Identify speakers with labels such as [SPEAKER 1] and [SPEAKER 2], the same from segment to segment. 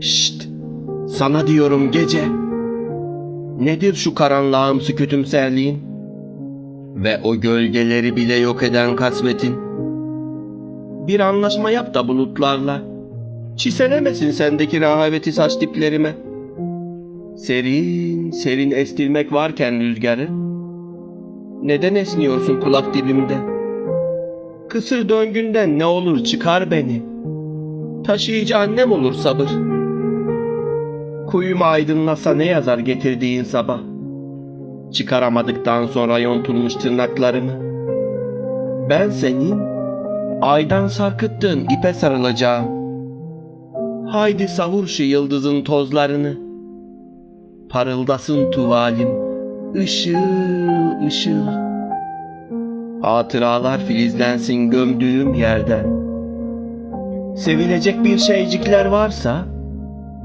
[SPEAKER 1] Şşt! Sana diyorum gece. Nedir şu karanlağımsı kötümserliğin? Ve o gölgeleri bile yok eden kasvetin. Bir anlaşma yap da bulutlarla. Çiselemesin sendeki rahaveti saç diplerime. Serin, serin estirmek varken rüzgarı. Neden esniyorsun kulak dibimde? Kısır döngünden ne olur çıkar beni. Taşıyıcı annem olur sabır. Kuyumu aydınlasa ne yazar getirdiğin sabah. Çıkaramadıktan sonra yontulmuş tırnaklarımı. Ben senin aydan sarkıttığın ipe sarılacağım. Haydi savur şu yıldızın tozlarını. Parıldasın tuvalim, ışıl ışıl. Hatıralar filizlensin gömdüğüm yerden. Sevilecek bir şeycikler varsa,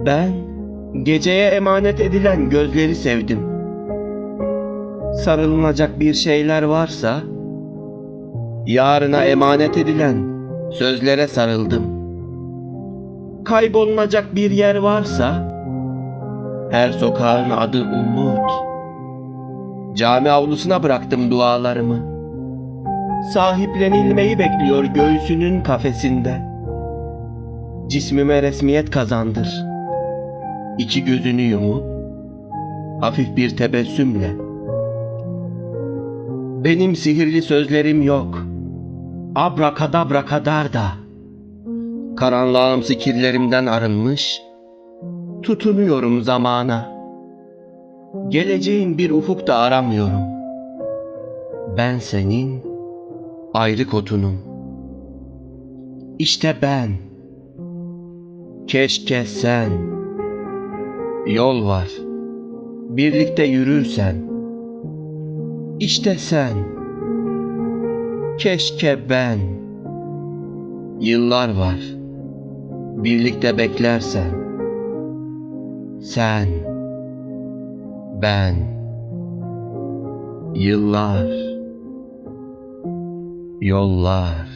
[SPEAKER 1] ben geceye emanet edilen gözleri sevdim. Sarılınacak bir şeyler varsa, yarına emanet edilen sözlere sarıldım. Kaybolunacak bir yer varsa, her sokağın adı umut. Cami avlusuna bıraktım dualarımı. Sahiplenilmeyi bekliyor göğsünün kafesinde. Cismime resmiyet kazandır. İki gözünü yumup, hafif bir tebessümle. Benim sihirli sözlerim yok. Abrakadabra kadar da. Karanlığım kirlerimden arınmış, tutunuyorum zamana. Geleceğin bir ufuk da aramıyorum. Ben senin ayrı kotunum. İşte ben. Keşke sen. Yol var. Birlikte yürürsen. İşte sen. Keşke ben. Yıllar var. Birlikte beklersen. Sen. Ben. Yıllar. Yollar.